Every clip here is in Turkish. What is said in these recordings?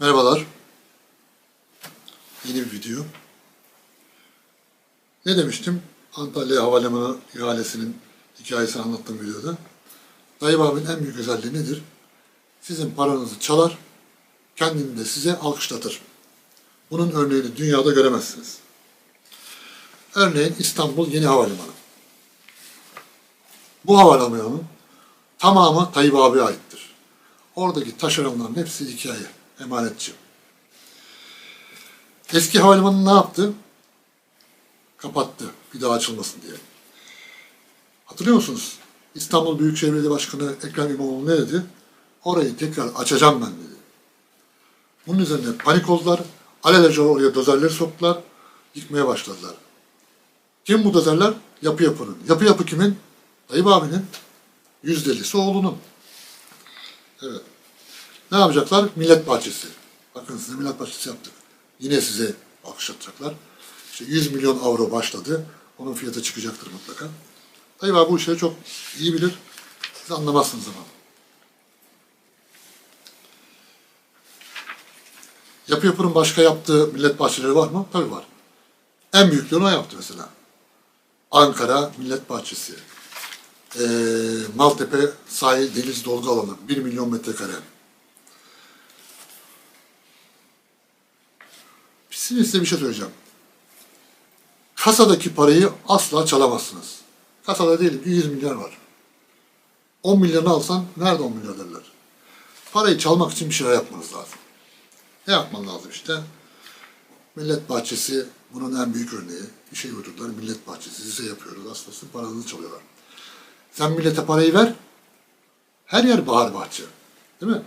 Merhabalar. Yeni bir video. Ne demiştim? Antalya Havalimanı ihalesinin hikayesini anlattığım videoda. Tayyip abinin en büyük özelliği nedir? Sizin paranızı çalar, kendini de size alkışlatır. Bunun örneğini dünyada göremezsiniz. Örneğin İstanbul Yeni Havalimanı. Bu havalimanının tamamı Tayyip abiye aittir. Oradaki taşeronların hepsi hikaye, emanetçi. Eski havalimanı ne yaptı? Kapattı, bir daha açılmasın diye. Hatırlıyor musunuz? İstanbul Büyükşehir Belediye Başkanı Ekrem İmamoğlu ne dedi? Orayı tekrar açacağım ben dedi. Bunun üzerine panik oldular. Alelacele oraya dozerleri soktular. Yıkmaya başladılar. Kim bu dozerler? Yapı yapının. Yapı yapı kimin? Tayyip abinin. Yüzdelisi oğlunun. Evet. Ne yapacaklar? Millet bahçesi. Bakın size millet bahçesi yaptık. Yine size alkışlatacaklar. İşte 100 milyon avro başladı. Onun fiyatı çıkacaktır mutlaka. Tayyip abi bu işleri çok iyi bilir. Siz anlamazsınız ama. Yapı yapının başka yaptığı millet bahçeleri var mı? Tabii var. En büyüklerini o yaptı mesela. Ankara Millet Bahçesi. Ee, Maltepe sahil deniz dolgu alanı. 1 milyon metrekare. Şimdi size bir şey söyleyeceğim. Kasadaki parayı asla çalamazsınız. Kasada diyelim ki 100 milyar var. 10 milyonu alsan nerede 10 milyar derler. Parayı çalmak için bir şeyler yapmanız lazım. Ne yapman lazım işte? Millet Bahçesi bunun en büyük örneği. Bir şey uydurdular. Millet Bahçesi size yapıyoruz. Aslında paranızı çalıyorlar. Sen millete parayı ver. Her yer bahar bahçe. Değil mi?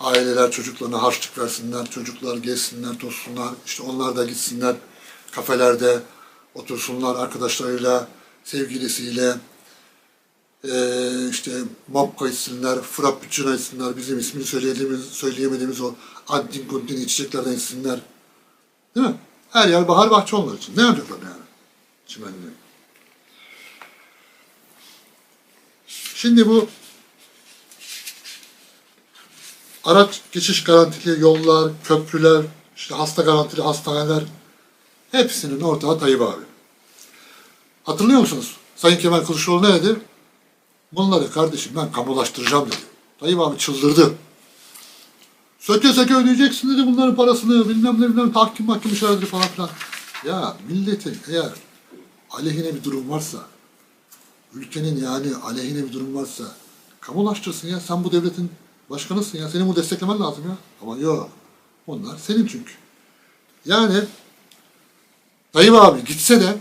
Aileler çocuklarına harçlık versinler, çocuklar gezsinler, tozsunlar, işte onlar da gitsinler kafelerde otursunlar arkadaşlarıyla, sevgilisiyle, eee, işte mokka içsinler, frappuccino içsinler, bizim ismini söyleyemediğimiz, söyleyemediğimiz o antin kuntin içeceklerden içsinler. Değil mi? Her yer bahar bahçe onlar için. Ne yapacaklar yani? Çimenli. Şimdi bu araç geçiş garantili yollar, köprüler, işte hasta garantili hastaneler hepsinin ortağı Tayyip abi. Hatırlıyor musunuz? Sayın Kemal Kılıçdaroğlu ne dedi? Bunları kardeşim ben kamulaştıracağım dedi. Tayyip abi çıldırdı. Söke söke ödeyeceksin dedi bunların parasını bilmem ne bilmem tahkim mahkum işaretleri falan filan. Ya milletin eğer aleyhine bir durum varsa ülkenin yani aleyhine bir durum varsa kamulaştırsın ya. Sen bu devletin başkanısın ya. Senin bunu desteklemen lazım ya. Ama yok. Onlar senin çünkü. Yani Tayyip abi gitse de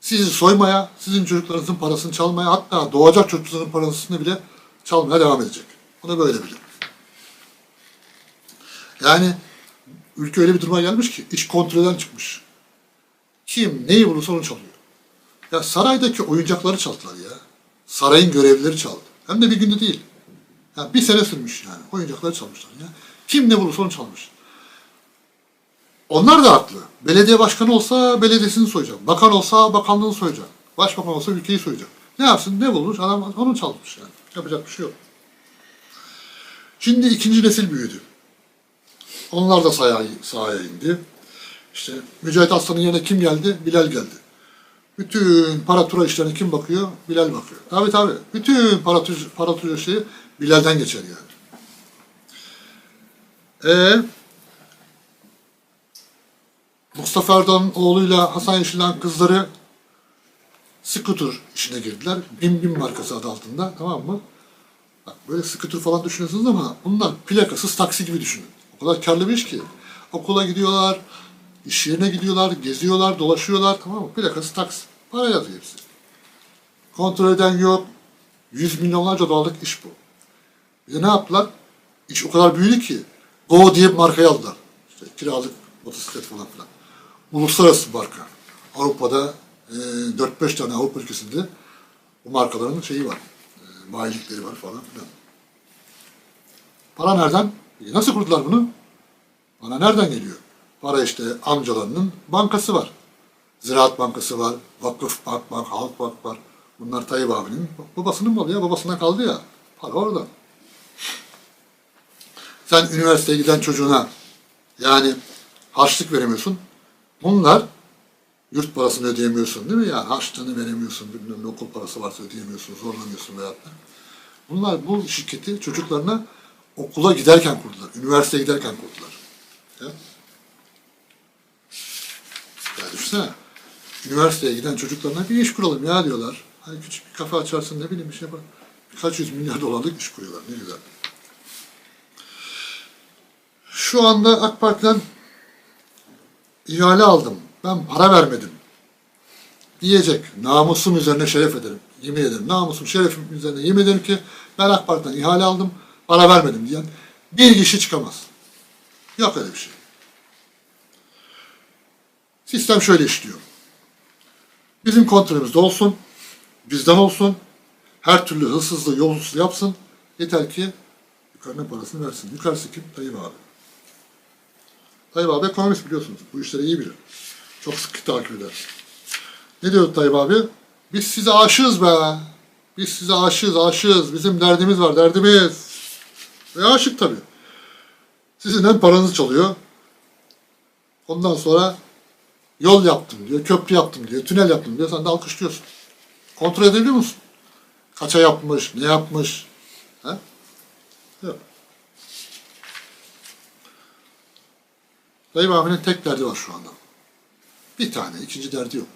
sizi soymaya, sizin çocuklarınızın parasını çalmaya, hatta doğacak çocuklarınızın parasını bile çalmaya devam edecek. Bunu böyle bilin. Yani ülke öyle bir duruma gelmiş ki iş kontrolden çıkmış. Kim neyi bulursa onu çalıyor. Ya saraydaki oyuncakları çaldılar ya. Sarayın görevlileri çaldı. Hem de bir günde değil. Ya bir sene sürmüş yani. Oyuncakları çalmışlar ya. Kim ne bulursa onu çalmış. Onlar da haklı. Belediye başkanı olsa belediyesini soyacak. Bakan olsa bakanlığını soyacak. Başbakan olsa ülkeyi soyacak. Ne yapsın? Ne bulmuş? Adam onu çalmış yani. Yapacak bir şey yok. Şimdi ikinci nesil büyüdü. Onlar da sahaya, sahaya indi. İşte Mücahit Aslan'ın yerine kim geldi? Bilal geldi. Bütün paratura işlerine kim bakıyor? Bilal bakıyor. Tabii tabii. Bütün paratura, paratura şeyi Bilal'den geçer yani. Ee, Mustafa Erdoğan'ın oğluyla Hasan Yeşil'den kızları scooter işine girdiler. Bim Bim markası adı altında tamam mı? Bak böyle scooter falan düşünüyorsunuz ama bunlar plakasız taksi gibi düşünün. O kadar karlı bir iş ki. Okula gidiyorlar, iş yerine gidiyorlar, geziyorlar, dolaşıyorlar tamam mı? Plakasız taksi. Para yazıyor hepsi. Kontrol eden yok. Yüz milyonlarca dolarlık iş bu. De ne yaptılar? İş o kadar büyüdü ki Go diye bir markayı aldılar. İşte kiralık motosiklet falan filan. Uluslararası marka. Avrupa'da e, 4-5 tane Avrupa ülkesinde bu markaların şeyi var. E, bayilikleri var falan filan. Para nereden? E, nasıl kurdular bunu? Para nereden geliyor? Para işte amcalarının bankası var. Ziraat Bankası var, Vakıf Bank var, Halk Bank var. Bunlar Tayyip abinin babasının malı ya, babasından kaldı ya. Para orada. Sen üniversiteye giden çocuğuna yani harçlık veremiyorsun. Bunlar yurt parasını ödeyemiyorsun değil mi? Yani harçlığını veremiyorsun, bilmem ne okul parası varsa ödeyemiyorsun, zorlamıyorsun veyahut. Bunlar bu şirketi çocuklarına okula giderken kurdular, üniversiteye giderken kurdular. Ya, ya düşünsene, üniversiteye giden çocuklarına bir iş kuralım ya diyorlar. Hani küçük bir kafe açarsın ne bileyim bir şey yapar. Birkaç yüz milyar dolarlık iş kuruyorlar. Ne güzel. Şu anda AK Parti'den ihale aldım. Ben para vermedim. Diyecek. Namusum üzerine şeref ederim. Yemin ederim. Namusum, şerefim üzerine yemin ederim ki ben AK Parti'den ihale aldım. Para vermedim diyen bir kişi çıkamaz. Yok öyle bir şey. Sistem şöyle işliyor. Bizim kontrolümüzde olsun. Bizden olsun. Her türlü hırsızlığı, yolsuzluğu yapsın. Yeter ki yukarının parasını versin. Yukarısı kim? Tayyip abi. Tayyip abi ekonomist biliyorsunuz. Bu işleri iyi bilir. Çok sıkı takip eder. Ne diyor Tayyip abi? Biz size aşığız be. Biz size aşığız, aşığız. Bizim derdimiz var, derdimiz. Ve aşık tabii. Sizin hem paranızı çalıyor. Ondan sonra yol yaptım diyor, köprü yaptım diyor, tünel yaptım diyor. Sen de alkışlıyorsun. Kontrol edebiliyor musun? Kaça yapmış, ne yapmış? Ha? Tayyip abinin tek derdi var şu anda. Bir tane, ikinci derdi yok.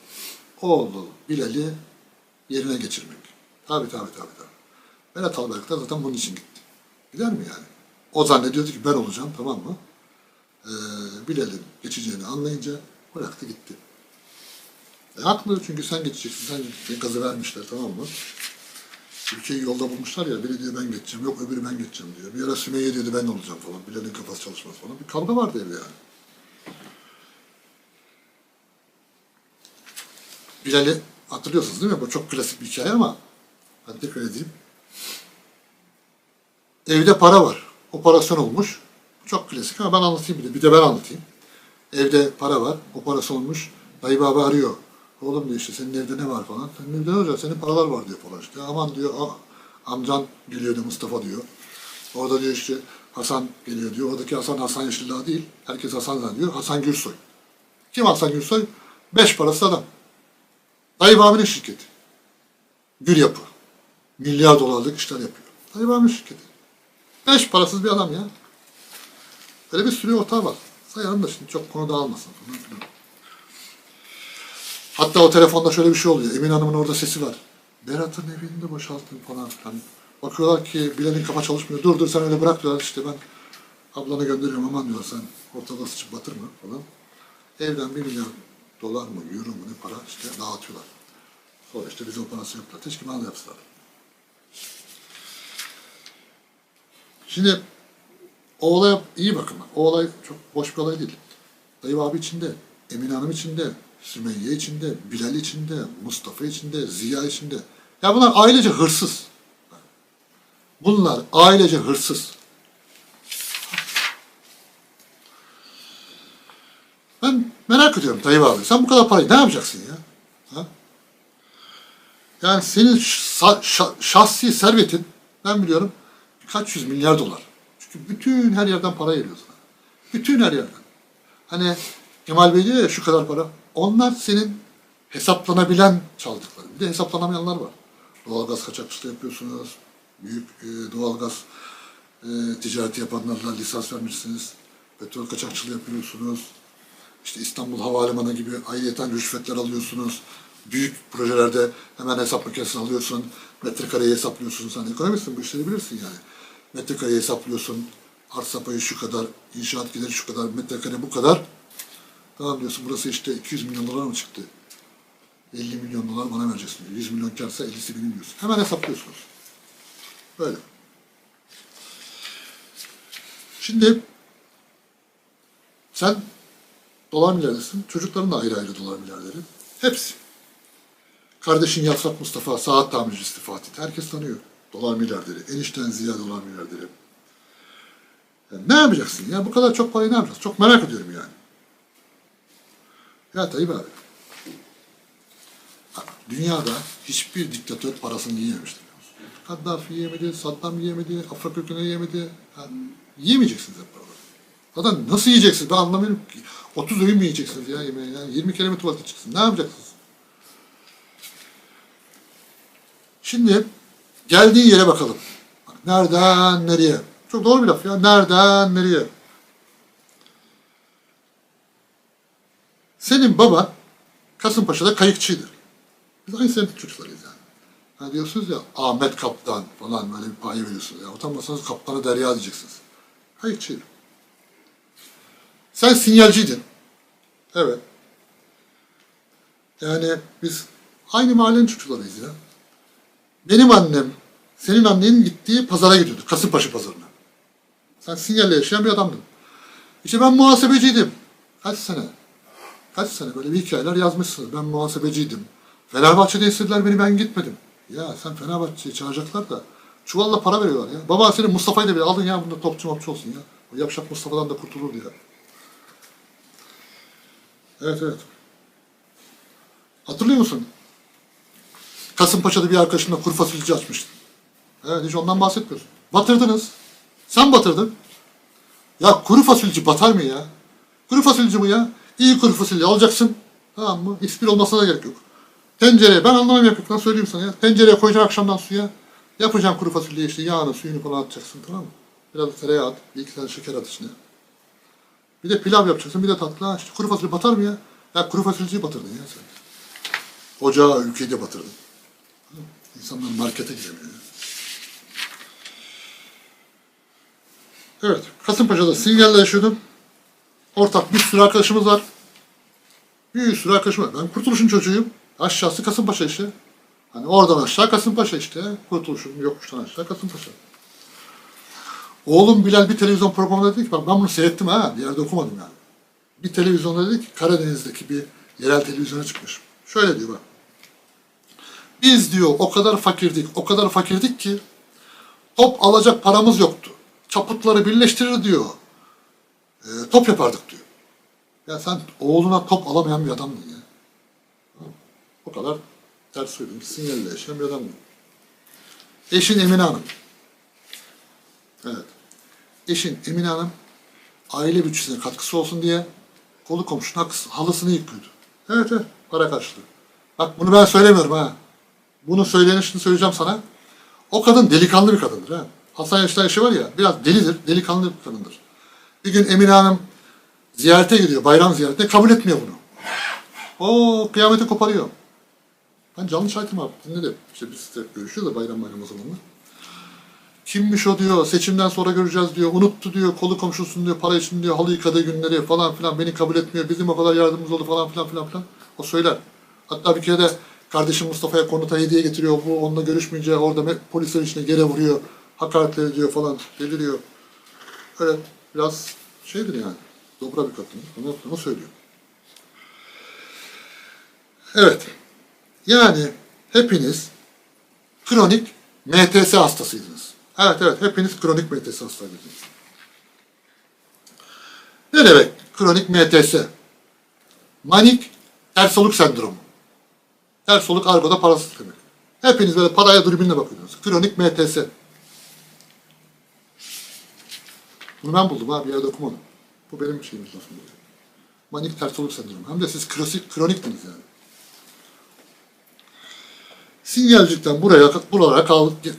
Oğlu Bilal'i yerine geçirmek. Tabi tabi tabi tabi. Berat Albayraktar zaten bunun için gitti. Gider mi yani? O zannediyordu ki ben olacağım tamam mı? Ee, Bilal'in geçeceğini anlayınca bıraktı gitti. E, haklı çünkü sen geçeceksin. Sen geçeceksin. Gazı vermişler tamam mı? Ülkeyi yolda bulmuşlar ya. Biri diyor ben geçeceğim. Yok öbürü ben geçeceğim diyor. Bir ara Sümeyye diyordu ben olacağım falan. Bilal'in kafası çalışmaz falan. Bir kavga vardı evde yani. Bilal'i hatırlıyorsunuz değil mi? Bu çok klasik bir hikaye ama ben tekrar edeyim. Evde para var. Operasyon olmuş. Çok klasik ama ben anlatayım bir de. Bir de ben anlatayım. Evde para var. Operasyon olmuş. Dayı baba arıyor. Oğlum diyor işte senin evde ne var falan. Senin evde ne olacak? Senin paralar var diyor falan işte. Aman diyor "a- amcan geliyor diyor Mustafa diyor. Orada diyor işte Hasan geliyor diyor. Oradaki Hasan Hasan Yeşildağ değil. Herkes Hasan zannediyor. Hasan Gürsoy. Kim Hasan Gürsoy? Beş parası adam. Tayyip abinin şirketi. Gür yapı. Milyar dolarlık işler yapıyor. Tayyip abinin şirketi. Beş parasız bir adam ya. Öyle bir sürü ortağı var. Sayalım da şimdi çok konu dağılmasın. Hatta o telefonda şöyle bir şey oluyor. Emin Hanım'ın orada sesi var. Berat'ın evini de boşaltın falan filan. Bakıyorlar ki Bilal'in kafa çalışmıyor. Dur dur sen öyle bırak diyorlar işte ben ablanı gönderiyorum aman diyorlar sen ortada sıçıp batırma falan. Evden bir milyar dolar mı, euro mu ne para işte dağıtıyorlar. Sonra işte biz operasyon yaptılar. Teşkimal yaptılar. Şimdi o olaya iyi bakın. bak. O olay çok boş bir olay değil. Dayı abi içinde, Emine Hanım içinde, Sümeyye içinde, Bilal içinde, Mustafa içinde, Ziya içinde. Ya bunlar ailece hırsız. Bunlar ailece hırsız. Ediyorum Tayyip abi. Sen bu kadar parayı ne yapacaksın ya? Ha? Yani senin şa- şa- şahsi servetin ben biliyorum birkaç yüz milyar dolar. Çünkü bütün her yerden para geliyor sana. Bütün her yerden. Hani Kemal Bey diyor ya şu kadar para. Onlar senin hesaplanabilen çaldıkların. Bir de hesaplanamayanlar var. Doğalgaz kaçakçılığı yapıyorsunuz. Büyük e, doğalgaz e, ticareti yapanlarla lisans vermişsiniz. Petrol kaçakçılığı yapıyorsunuz. İşte İstanbul Havalimanı gibi ayrıyeten rüşvetler alıyorsunuz. Büyük projelerde hemen hesap makinesini alıyorsun. Metrekareyi hesaplıyorsun. Sen ekonomistsin bu işleri bilirsin yani. Metrekareyi hesaplıyorsun. Arsa payı şu kadar, inşaat gideri şu kadar, metrekare bu kadar. Tamam diyorsun burası işte 200 milyon dolar mı çıktı? 50 milyon dolar bana vereceksin diyor. 100 milyon karsa 50'si benim diyorsun. Hemen hesaplıyorsunuz. Böyle. Şimdi sen dolar milyarderisin. Çocukların da ayrı ayrı dolar milyarderi. Hepsi. Kardeşin Yasrak Mustafa, saat tamircisi Fatih. Herkes tanıyor. Dolar milyarderi. Enişten Ziya dolar milyarderi. Ya ne yapacaksın ya? Bu kadar çok parayı ne yapacaksın? Çok merak ediyorum yani. Ya Tayyip abi. Dünyada hiçbir diktatör parasını yiyememiştir. Kaddafi yiyemedi, Saddam yiyemedi, Afra kökeni yiyemedi. Ha, Yiyemeyeceksiniz hep paraları. Zaten nasıl yiyeceksiniz ben anlamıyorum ki. 30 öğün mü yiyeceksiniz ya yemeği? Yani 20 kere mi tuvalete çıksın? Ne yapacaksınız? Şimdi geldiğin yere bakalım. Bak, nereden nereye? Çok doğru bir laf ya. Nereden nereye? Senin baba Kasımpaşa'da kayıkçıydı. Biz aynı senetik çocuklarıyız yani. Hani diyorsunuz ya Ahmet Kaptan falan böyle bir paye veriyorsunuz. Ya utanmasanız kaptanı derya diyeceksiniz. Kayıkçıydı. Sen sinyalciydin. Evet. Yani biz aynı mahallenin çocuklarıyız ya. Benim annem, senin annenin gittiği pazara gidiyordu. Kasımpaşa pazarına. Sen sinyalle yaşayan bir adamdın. İşte ben muhasebeciydim. Kaç sene? Kaç sene böyle bir hikayeler yazmışsınız. Ben muhasebeciydim. Fenerbahçe'de istediler beni ben gitmedim. Ya sen Fenerbahçe'yi çağıracaklar da çuvalla para veriyorlar ya. Baba senin Mustafa'yı da bir alın ya bunda topçu mopçu olsun ya. O yapşak Mustafa'dan da kurtulur ya. Evet evet. Hatırlıyor musun? Kasımpaşa'da bir arkadaşımla kuru fasulyeci açmıştım. Evet hiç ondan bahsetmiyorsun. Batırdınız. Sen batırdın. Ya kuru fasulyeci batar mı ya? Kuru fasulyeci mi ya? İyi kuru fasulye alacaksın. Tamam mı? İspir olmasına da gerek yok. Tencereye, ben anlamam yapıp lan söyleyeyim sana ya. Tencereye koyacaksın akşamdan suya. Yapacaksın kuru fasulye işte yağını, suyunu falan atacaksın tamam mı? Biraz tereyağı at, bir iki tane şeker at içine. Bir de pilav yapacaksın, bir de tatlı. Ha, kuru fasulye batar mı ya? Ya kuru fasulyeciyi batırdın ya sen. Ocağı, ülkeyi de batırdın. İnsanlar markete gidemiyor. Evet, Kasımpaşa'da Singel'de yaşıyordum. Ortak bir sürü arkadaşımız var. Bir sürü arkadaşım var. Ben Kurtuluş'un çocuğuyum. Aşağısı Kasımpaşa işte. Hani oradan aşağı Kasımpaşa işte. Kurtuluş'un yokuştan aşağı Kasımpaşa. Oğlum Bilal bir televizyon programında dedi ki ben bunu seyrettim ha bir yerde okumadım yani. Bir televizyonda dedi ki Karadeniz'deki bir yerel televizyona çıkmış. Şöyle diyor bak. Biz diyor o kadar fakirdik, o kadar fakirdik ki top alacak paramız yoktu. Çaputları birleştirir diyor. E, top yapardık diyor. Ya sen oğluna top alamayan bir adamdın ya. O kadar ters söyledim. Sinyalle yaşayan bir adamdın. Eşin Emine Hanım. Evet. Eşin Emine Hanım aile bütçesine katkısı olsun diye kolu komşunun halısını yıkıyordu. Evet evet para karşılığı. Bak bunu ben söylemiyorum ha. Bunu söyleyeni şimdi söyleyeceğim sana. O kadın delikanlı bir kadındır ha. Hasan Yaşar işi var ya biraz delidir, delikanlı bir kadındır. Bir gün Emine Hanım ziyarete gidiyor, bayram ziyaretine kabul etmiyor bunu. O kıyameti koparıyor. Ben canlı şahitim abi. Dinledim. İşte biz de görüşüyoruz da bayram bayram o zamanlar. Kimmiş o diyor, seçimden sonra göreceğiz diyor, unuttu diyor, kolu komşusun diyor, para için diyor, halı yıkadığı günleri falan filan beni kabul etmiyor, bizim o kadar yardımımız oldu falan filan filan filan. O söyler. Hatta bir kere de kardeşim Mustafa'ya konuta hediye getiriyor, bu onunla görüşmeyince orada polislerin içine gere vuruyor, hakaretler ediyor falan, deliriyor. Öyle biraz şeydir yani, dobra bir kadın, onu, onu söylüyor. Evet, yani hepiniz kronik MTS hastasıydınız. Evet evet hepiniz kronik MTS hastaydınız. Ne demek kronik MTS? Manik ters soluk sendromu. Ters soluk argoda parasızlık demek. Hepiniz böyle paraya dürbünle bakıyordunuz. Kronik MTS. Bunu ben buldum abi yerde okumadım. Bu benim şeyim lafım. Manik ters soluk sendromu. Hem de siz kronik, kroniktiniz yani. Sinyalcikten buraya buralara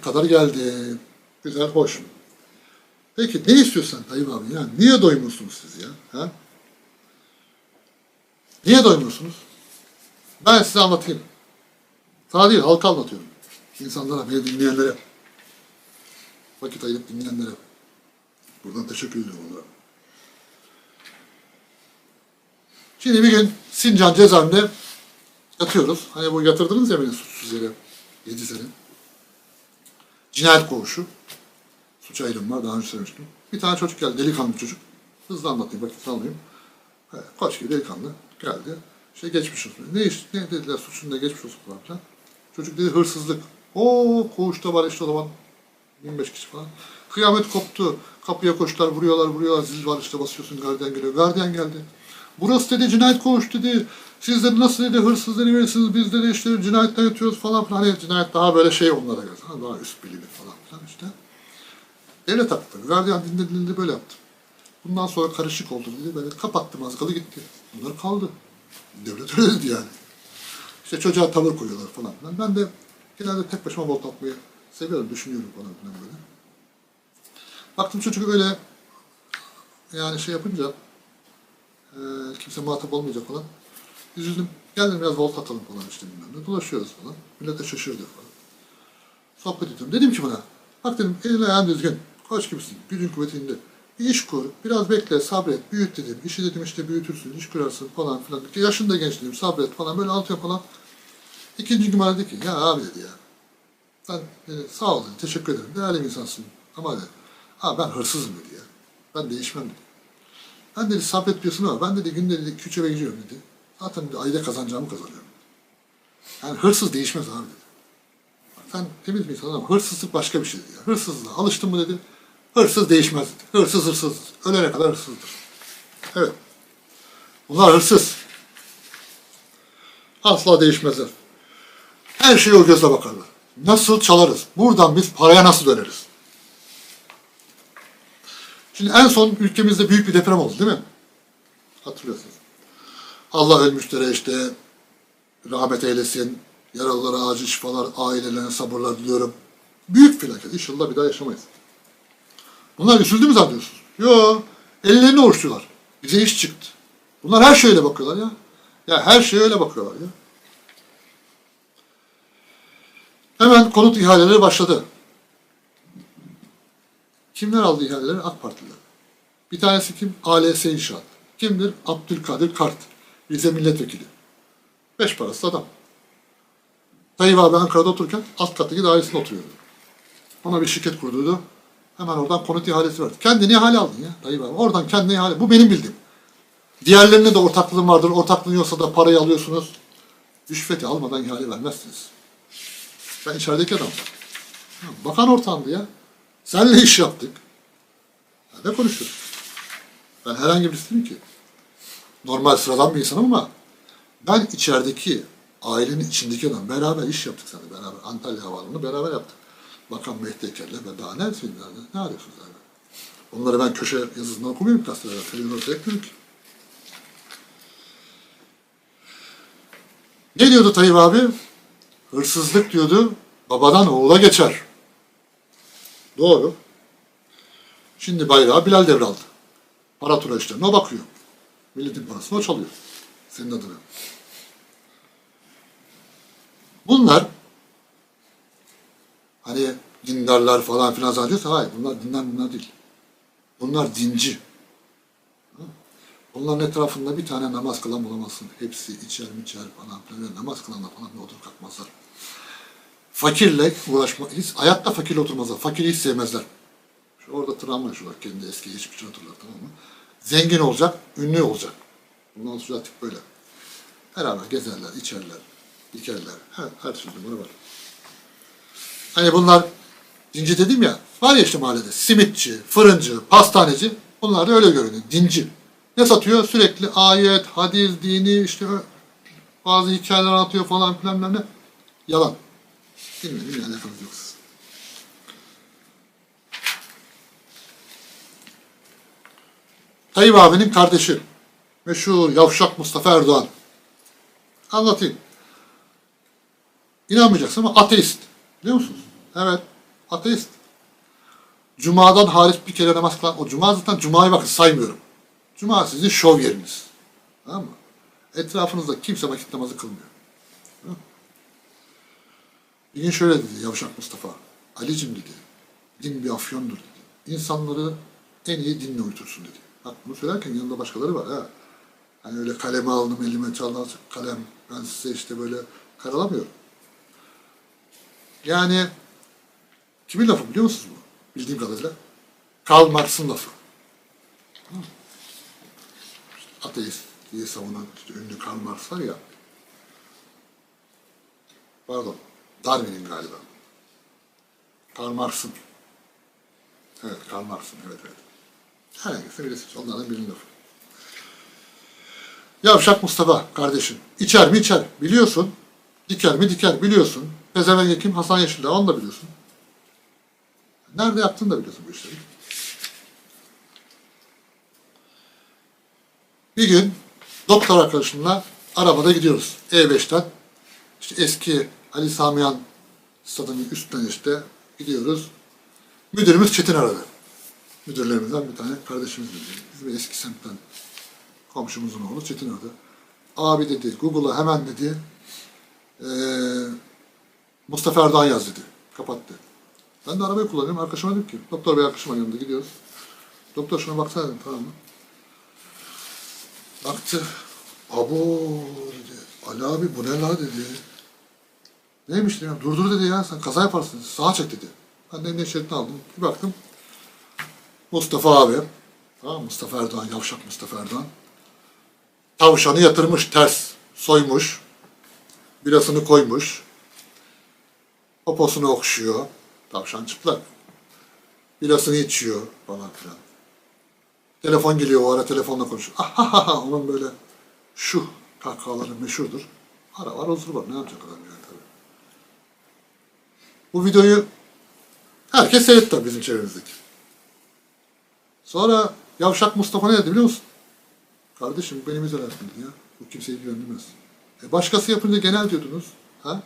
kadar geldi. Güzel, hoş. Peki ne istiyorsun Tayyip abi ya? Niye doymuyorsunuz siz ya? Ha? Niye doymuyorsunuz? Ben size anlatayım. Sana değil, halka anlatıyorum. İnsanlara, beni dinleyenlere. Vakit ayırıp dinleyenlere. Buradan teşekkür ediyorum onlara. Şimdi bir gün Sincan cezaevinde yatıyoruz. Hani bu yatırdınız ya beni suçsuz yere. 7 sene. Cinayet koğuşu. Suç ayrımı. Daha önce söylemiştim. Bir tane çocuk geldi. Delikanlı çocuk. Hızlı anlatayım. Vakit almayayım. Evet, koç gibi delikanlı geldi. İşte geçmiş olsun. Ne iş, ne dediler suçun ne geçmiş olsun falan filan. Çocuk dedi hırsızlık. O koğuşta var işte o zaman 25 kişi falan. Kıyamet koptu. Kapıya koştular, vuruyorlar, vuruyorlar. Zil var işte basıyorsun, gardiyan geliyor. Gardiyan geldi. Burası dedi cinayet koğuş dedi. Siz dedi nasıl dedi hırsız dedi verirsiniz. Biz dedi işte cinayetten yatıyoruz falan filan. Hani cinayet daha böyle şey onlara göre. Ha, Daha üst bilinir falan filan işte. Devlet hakları. Gardiyan dinle dinle böyle yaptı. Bundan sonra karışık oldu dedi. Böyle kapattı mazgalı gitti. Bunlar kaldı. Devlet öyle dedi yani. İşte çocuğa tavır koyuyorlar falan filan. Ben de genelde tek başıma volta atmayı seviyorum, düşünüyorum falan filan böyle. Baktım çocuk öyle yani şey yapınca e, kimse muhatap olmayacak falan. Üzüldüm. Geldim biraz volta atalım falan işte bilmem ne. Dolaşıyoruz falan. Millet de şaşırdı falan. Sohbet ediyorum. Dedim ki buna, bak dedim elin ayağın düzgün. Koç gibisin. Gücün kuvvetinde. Bir iş kur. Biraz bekle, sabret, büyüt dedim. İşi dedim işte büyütürsün, iş kurarsın falan filan. Yaşın da genç dedim, sabret falan. Böyle anlatıyor falan. İkinci gün bana dedi ki, ya abi dedi ya. Ben dedi, sağ ol teşekkür ederim. Değerli bir insansın. Ama dedi, ha ben hırsızım dedi ya. Ben değişmem dedi. Ben dedi sabret diyorsun ama ben dedi günde dedi iki üç eve gidiyorum dedi. Zaten ayda kazanacağımı kazanıyorum. Yani hırsız değişmez abi dedi. Sen temiz bir insan hırsızlık başka bir şey dedi. Ya. Hırsızlığa alıştın mı dedi. Hırsız değişmez. Hırsız hırsız. Ölene kadar hırsızdır. Evet. Bunlar hırsız. Asla değişmezler. Her şeye o gözle bakarlar. Nasıl çalarız? Buradan biz paraya nasıl döneriz? Şimdi en son ülkemizde büyük bir deprem oldu değil mi? Hatırlıyorsunuz. Allah ölmüşlere işte rahmet eylesin. Yaralılara acil şifalar, ailelerine sabırlar diliyorum. Büyük felaket. İnşallah bir daha yaşamayız. Bunlar üzüldü mü zannediyorsunuz? Yo. Ellerini oruçluyorlar. Bize iş çıktı. Bunlar her şeye öyle bakıyorlar ya. Ya her şeye öyle bakıyorlar ya. Hemen konut ihaleleri başladı. Kimler aldı ihaleleri? AK Partililer. Bir tanesi kim? ALS İnşaat. Kimdir? Abdülkadir Kart. Rize Milletvekili. Beş parası adam. Tayyip abi Ankara'da otururken alt kattaki dairesinde oturuyordu. Ona bir şirket kurduydu. Hemen oradan konut ihalesi verdi. Kendini ihale aldın ya Tayyip abi. Oradan kendine ihale. Bu benim bildiğim. Diğerlerine de ortaklığım vardır. Ortaklığın yoksa da parayı alıyorsunuz. Rüşveti almadan ihale vermezsiniz. Ben içerideki adamım. Ya, Bakan ortağımdı ya. Senle iş yaptık. Ya ne konuşuyorsun? Ben herhangi birisi değilim ki. Normal sıradan bir insanım ama ben içerideki ailenin içindeki adam beraber iş yaptık sana beraber. Antalya Havaalanı'nı beraber yaptık. Bakan Mehdi Eker'le ve daha ne yani? Ne arıyorsunuz yani? Onları ben köşe yazısından okumuyorum gazetelerde. Televizyonda seyretmiyorum ki. Ne diyordu Tayyip abi? Hırsızlık diyordu, babadan oğula geçer. Doğru. Şimdi bayrağı Bilal devraldı. Para tura işlerine o bakıyor. Milletin parasını çalıyor. Senin adına. Bunlar hani dindarlar falan filan zannediyorsa hayır bunlar dindar bunlar değil. Bunlar dinci. Onların etrafında bir tane namaz kılan bulamazsın. Hepsi içer içer falan filan. Namaz kılanlar falan ne otur kalkmazlar. Fakirle uğraşma, hiç, hayatta fakirle oturmazlar. Fakiri hiç sevmezler. Şu orada travma yaşıyorlar kendi eski geçmişini hatırlar tamam mı? Zengin olacak, ünlü olacak. Bundan sonra tip böyle. Beraber gezerler, içerler, dikerler. Her, her türlü numara var. Hani bunlar dinci dedim ya, var ya işte mahallede simitçi, fırıncı, pastaneci. Bunlar da öyle görünüyor, dinci. Ne satıyor? Sürekli ayet, hadis, dini, işte bazı hikayeler anlatıyor falan filan ne. Yalan. Bilmiyorum, alakanız yok sizin. Tayyip abinin kardeşi. Meşhur yavşak Mustafa Erdoğan. Anlatayım. İnanmayacaksın ama ateist. Biliyor musunuz? Evet. Ateist. Cuma'dan hariç bir kere namaz kılan, o cuma zaten cumayı bakın saymıyorum. Cuma sizin şov yeriniz. Tamam mı? Etrafınızda kimse vakit namazı kılmıyor. Bir gün şöyle dedi Yavşak Mustafa. Ali'cim dedi. Din bir afyondur dedi. İnsanları en iyi dinle uyutursun dedi. Bak bunu söylerken yanında başkaları var ha. Hani öyle kalemi aldım elime çaldan kalem. Ben size işte böyle karalamıyorum. Yani kimin lafı biliyor musunuz bu? Bildiğim kadarıyla. Karl Marx'ın lafı. ateist diye savunan işte ünlü Karl Marx var ya. Pardon. Darwin'in galiba. Karl Marx'ın. Evet, Karl Marx'ın. Evet, evet. Herhangi birisi. Onlardan birinin lafı. Yavşak Mustafa kardeşim. İçer mi içer. Biliyorsun. Diker mi diker. Biliyorsun. Pezevenk kim? Hasan Yeşildağ. Onu da biliyorsun. Nerede yaptığını da biliyorsun bu işleri. Bir gün doktor arkadaşımla arabada gidiyoruz. E5'ten. İşte eski Ali Samiyan stadının üstünden işte gidiyoruz. Müdürümüz Çetin aradı. Müdürlerimizden bir tane kardeşimiz dedi. Bizim eski semtten komşumuzun oğlu Çetin aradı. Abi dedi Google'a hemen dedi eee, Mustafa Erdoğan yaz dedi. Kapattı. Ben de arabayı kullanıyorum. Arkadaşıma dedim ki doktor bey arkadaşım var yanımda gidiyoruz. Doktor şuna baksana dedim tamam mı? Baktı. Abo dedi. Ali abi bu ne la dedi. Neymiş dedim. Durdur dedi ya sen kaza yaparsın. Sağa çek dedi. Ben de emniyet şeridini aldım. Bir baktım. Mustafa abi. Tamam? Mustafa Erdoğan. Yavşak Mustafa Erdoğan. Tavşanı yatırmış ters. Soymuş. Birasını koymuş. Poposunu okşuyor. Tavşan çıplak. Birasını içiyor falan filan. Telefon geliyor o ara telefonla konuşuyor. Ahahaha onun böyle şu kahkahaları meşhurdur. Ara var huzur var ne yapacak adam yani tabii. Bu videoyu herkes seyretti bizim çevremizdeki. Sonra Yavşak Mustafa ne dedi biliyor musun? Kardeşim benim dedi ya. Bu kimseyi ilgilendirmez. E başkası yapınca genel diyordunuz. Ha?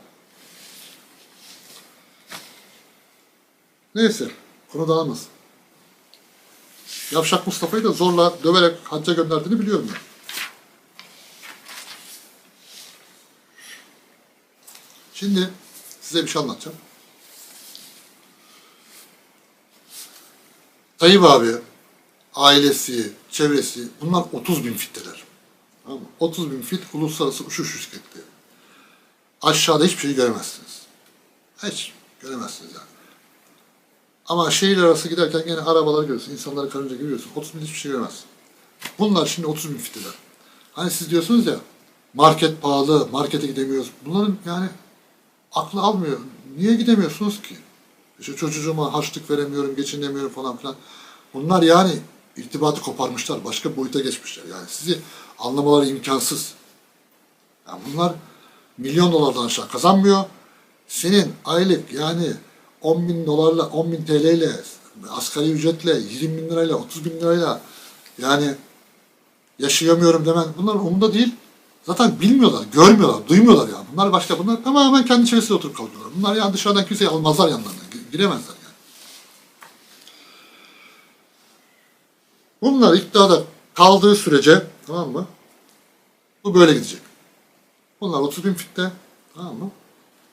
Neyse. Konu dağılmasın. Yavşak Mustafa'yı da zorla döverek hacca gönderdiğini biliyorum ben. Şimdi size bir şey anlatacağım. Tayyip abi, ailesi, çevresi bunlar 30 bin fitteler. Tamam mı? 30 bin fit uluslararası uçuş şirketi. Aşağıda hiçbir şey göremezsiniz. Hiç göremezsiniz yani. Ama şehir arası giderken yine arabaları görüyorsun, insanları karınca görüyorsun. 30 bin hiçbir şey göremezsin. Bunlar şimdi 30 bin fitteler. Hani siz diyorsunuz ya, market pahalı, markete gidemiyoruz. Bunların yani aklı almıyor. Niye gidemiyorsunuz ki? İşte çocuğuma harçlık veremiyorum, geçinemiyorum falan filan. Bunlar yani irtibatı koparmışlar, başka bir boyuta geçmişler. Yani sizi anlamaları imkansız. Yani bunlar milyon dolardan aşağı kazanmıyor. Senin aylık yani 10 bin dolarla, 10 bin TL ile, asgari ücretle, 20 bin lirayla, 30 bin lirayla yani yaşayamıyorum demen bunlar umurunda değil. Zaten bilmiyorlar, görmüyorlar, duymuyorlar yani. Bunlar başka, bunlar tamamen kendi çevresinde oturup kalıyorlar. Bunlar yani dışarıdan kimseyi almazlar yanlarına, gi- giremezler yani. Bunlar iktidarda kaldığı sürece, tamam mı? Bu böyle gidecek. Bunlar 30 bin fitte, tamam mı?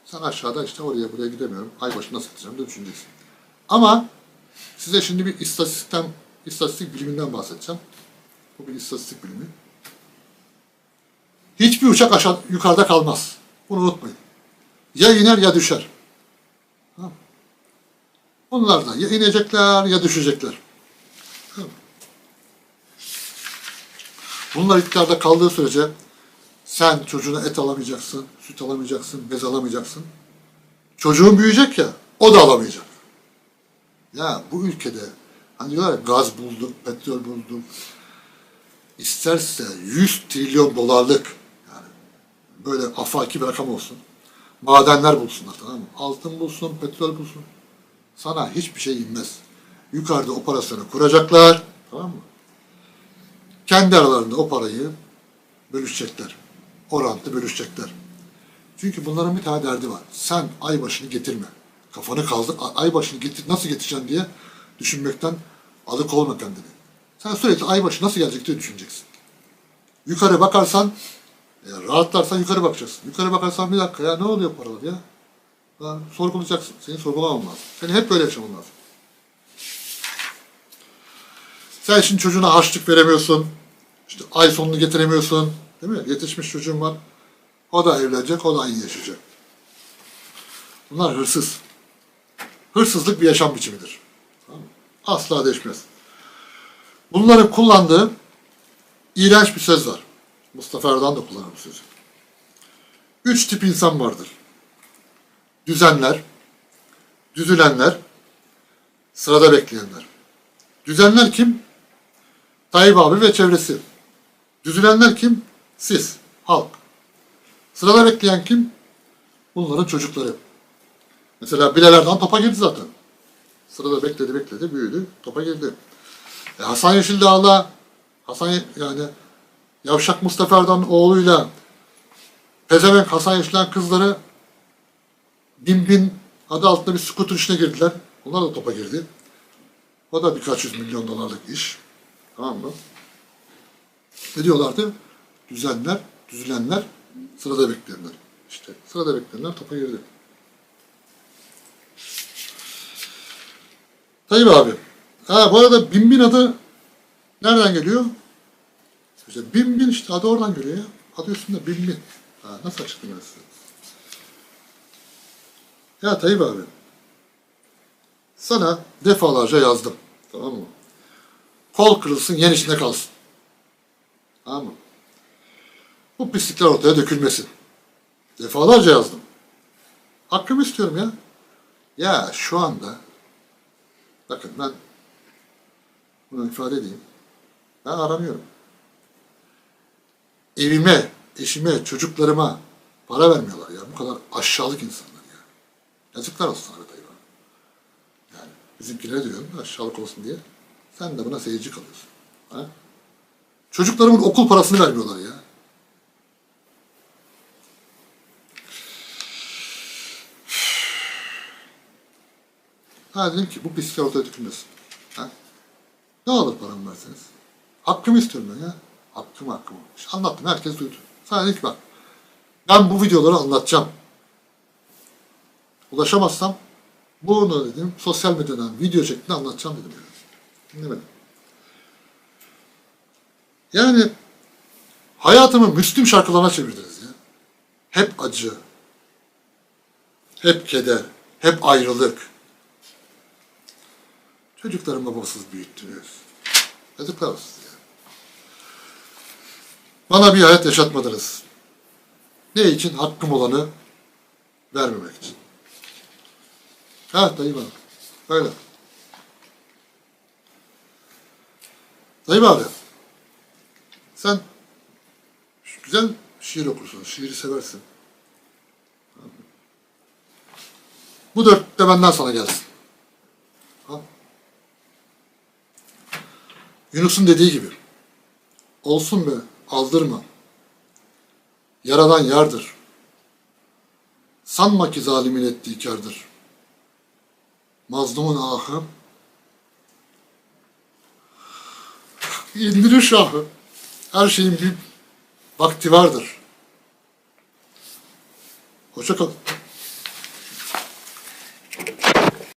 Sen aşağıda işte oraya buraya gidemiyorum. Ay başı nasıl gideceğim de düşüneceksin. Ama size şimdi bir istatistikten, istatistik biliminden bahsedeceğim. Bu bir istatistik bilimi. Hiçbir uçak aşağı yukarıda kalmaz. Bunu unutmayın. Ya iner ya düşer. Tamam. Onlar da ya inecekler ya düşecekler. Tamam. mı? Bunlar iktidarda kaldığı sürece sen çocuğuna et alamayacaksın, süt alamayacaksın, bez alamayacaksın. Çocuğun büyüyecek ya, o da alamayacak. Ya bu ülkede hani diyorlar ya gaz bulduk, petrol bulduk. İsterse 100 trilyon dolarlık yani böyle afaki bir rakam olsun. Madenler bulsunlar tamam mı? Altın bulsun, petrol bulsun. Sana hiçbir şey inmez. Yukarıda operasyonu kuracaklar. Tamam mı? Kendi aralarında o parayı bölüşecekler. Orantı bölüşecekler. Çünkü bunların bir tane derdi var. Sen ay başını getirme. Kafanı kaldır. Ay başını getir, nasıl getireceğim diye düşünmekten alıkoyma kendini. Sen sürekli ay başı nasıl gelecek diye düşüneceksin. Yukarı bakarsan, eğer rahatlarsan yukarı bakacaksın. Yukarı bakarsan bir dakika ya ne oluyor paralar ya? Ha, sorgulayacaksın. Seni sorgulamaman lazım. Seni hep böyle yaşaman lazım. Sen şimdi çocuğuna harçlık veremiyorsun. İşte ay sonunu getiremiyorsun. Değil mi? Yetişmiş çocuğun var. O da evlenecek, o da aynı yaşayacak. Bunlar hırsız. Hırsızlık bir yaşam biçimidir. Asla değişmez. Bunların kullandığı iğrenç bir söz var. Mustafa Erdoğan da kullanır bu sözü. Üç tip insan vardır. Düzenler, düzülenler, sırada bekleyenler. Düzenler kim? Tayyip abi ve çevresi. Düzülenler kim? Siz, halk. Sırada bekleyen kim? Bunların çocukları. Mesela Bilal Erdoğan topa girdi zaten. Sırada bekledi bekledi büyüdü. Topa girdi. E, Hasan Yeşildağ'la Hasan Ye- yani Yavşak Mustafa Erdoğan'ın oğluyla Pezevenk Hasan Yeşilağ'ın kızları bin bin adı altında bir skuter işine girdiler. Onlar da topa girdi. O da birkaç yüz milyon dolarlık iş. Tamam mı? Ne diyorlardı? Düzenler, düzülenler, sırada bekleyenler. İşte sırada bekleyenler topa girdi. Tayyip abi. Ha bu arada bin bin adı nereden geliyor? İşte bin bin işte adı oradan geliyor ya. Adı üstünde bin bin. Ha, nasıl açıklayayım ben size? Ya Tayyip abi. Sana defalarca yazdım. Tamam mı? Kol kırılsın, yen içinde kalsın. Tamam mı? Bu pislikler ortaya dökülmesin. Defalarca yazdım. Hakkımı istiyorum ya. Ya şu anda bakın ben bunu ifade edeyim. Ben aramıyorum. Evime, eşime, çocuklarıma para vermiyorlar ya. Bu kadar aşağılık insanlar ya. Yazıklar olsun arada ya. Yani bizimkilere diyorum aşağılık olsun diye. Sen de buna seyirci kalıyorsun. Ha? Çocuklarımın okul parasını vermiyorlar ya. Ha dedim ki bu pislikler ortaya dökülmesin. Ha? Ne olur paramı verseniz. Hakkımı istiyorum ben ya. Hakkımı hakkımı. İşte anlattım herkes duydu. Sana dedim ki bak. Ben bu videoları anlatacağım. Ulaşamazsam bunu dedim sosyal medyadan video şeklinde anlatacağım dedim. Yani. Dinlemedim. Yani hayatımı Müslüm şarkılarına çevirdiniz ya. Hep acı, hep keder, hep ayrılık. Çocuklarımı babasız büyüttünüz. Yazıklar olsun ya. Bana bir hayat yaşatmadınız. Ne için? Hakkım olanı vermemek için. Evet dayı abi. Öyle. Dayı abi. Sen güzel şiir okursun. Şiiri seversin. Bu dört de benden sana gelsin. Ha? Yunus'un dediği gibi. Olsun be, aldırma. Yaradan yardır. Sanma ki zalimin ettiği kârdır. Mazlumun ahı indirir şahı. Her şeyin bir vakti vardır. Hoşça kalın.